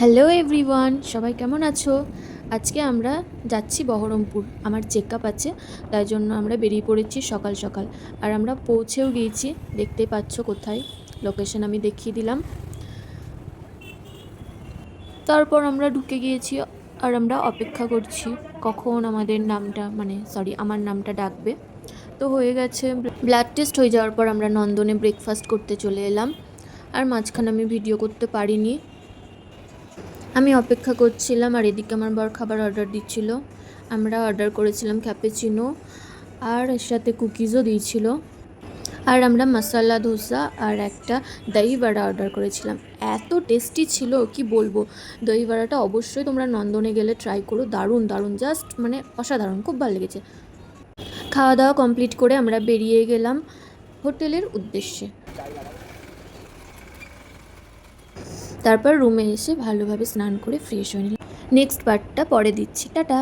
Hello everyone সবাই কেমন আছো? আজকে আমরা যাচ্ছি বহরমপুর। আমার চেক আপ আছে, তাই জন্য আমরা বেরিয়ে পড়েছি সকাল সকাল। আর আমরা পৌঁছেও গিয়েছি, দেখতে পাচ্ছ কোথায়? লোকেশন আমি দেখিয়ে দিলাম। তারপর আমরা ঢুকে গিয়েছি আর আমরা অপেক্ষা করছি কখন আমাদের নামটা মানে সরি আমার নামটা ডাকবে। তো হয়ে গেছে ব্লাড টেস্ট হয়ে যাওয়ার পর আমরা নন্দনে ব্রেকফাস্ট করতে চলে এলাম। আর মাঝখানে আমি ভিডিও করতে পারিনি। আমি অপেক্ষা করছিলাম আর এদিকে আমার বর খাবার অর্ডার দিচ্ছিল। আমরা অর্ডার করেছিলাম ক্যাপেচিনো আর এর সাথে কুকিজও দিয়েছিল। আর আমরা মশালা ধোসা আর একটা দই বড়া অর্ডার করেছিলাম। এত টেস্টি ছিল, কি বলব? দই বড়াটা অবশ্যই তোমরা নন্দনে গেলে ট্রাই করো। দারুণ দারুণ। জাস্ট মানে অসাধারণ, খুব ভালো লেগেছে। খাওয়া দাওয়া কমপ্লিট করে আমরা বেরিয়ে গেলাম হোটেলের উদ্দেশ্যে। তারপর রুমে এসে ভালোভাবে স্নান করে ফ্রেশ হয়ে নিলাম। নেক্সট পার্টটা পরে দিচ্ছি। টাটা।